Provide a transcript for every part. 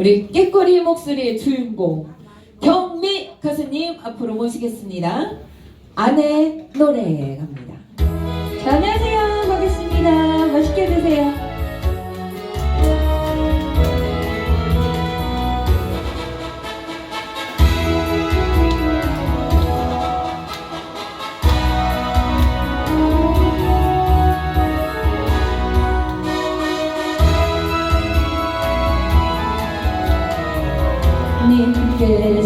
우리 깨꼬리 목소리의 주인공 경미 가수님 앞으로 모시겠습니다. 아내 노래 갑니다. 자, 안녕하세요. 반갑습니다. 맛있게 드세요. que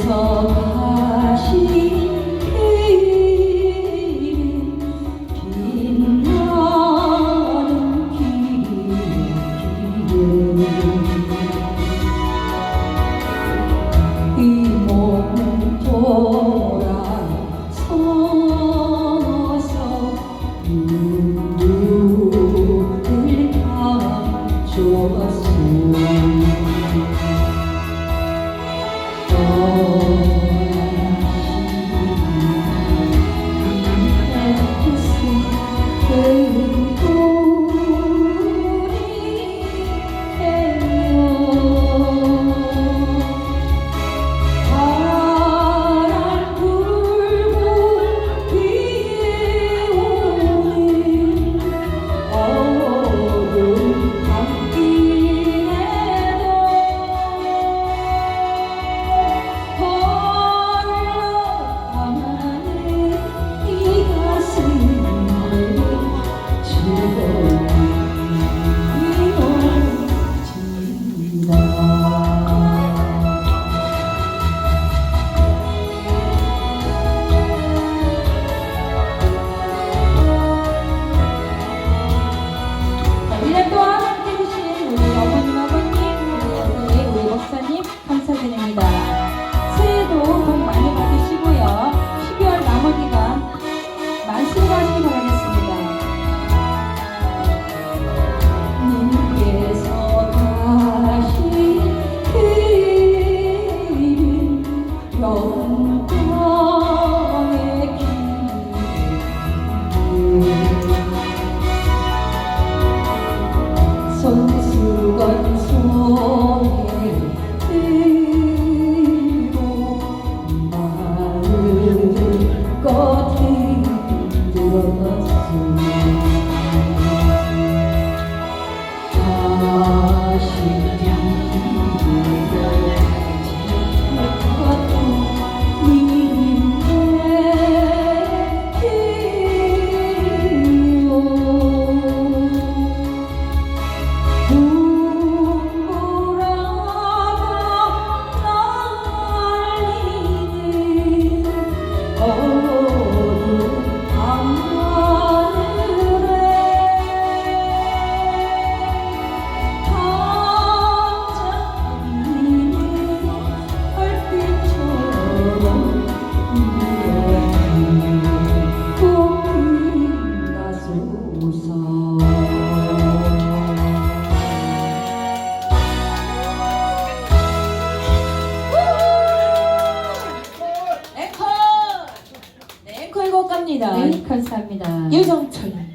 손수건 손에 들고 마음껏 들어봤어 감사합니다. 네. 감사합니다. 유정철.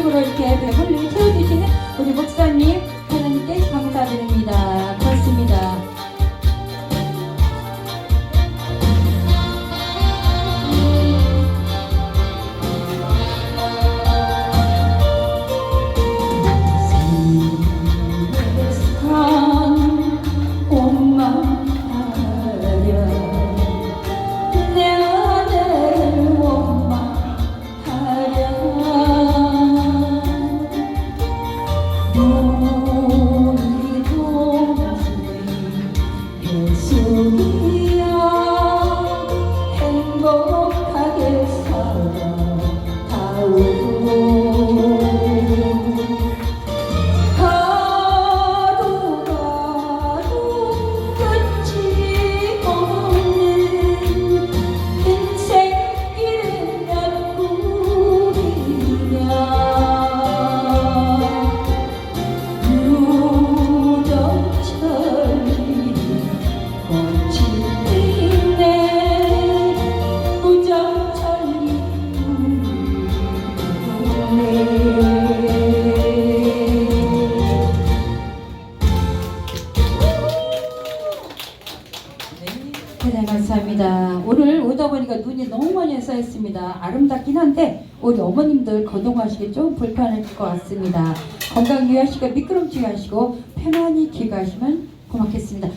음식으로 이렇게 배불리 채워주시는 우리 목사님 하나님께 감사드립니다. 감사합니다. 오늘 오다 보니까 눈이 너무 많이 쌓였습니다. 아름답긴 한데 우리 어머님들 거동하시기 좀 불편할 것 같습니다. 건강 유의하시고 미끄럼지게 하시고 편안히 귀가하시면 고맙겠습니다.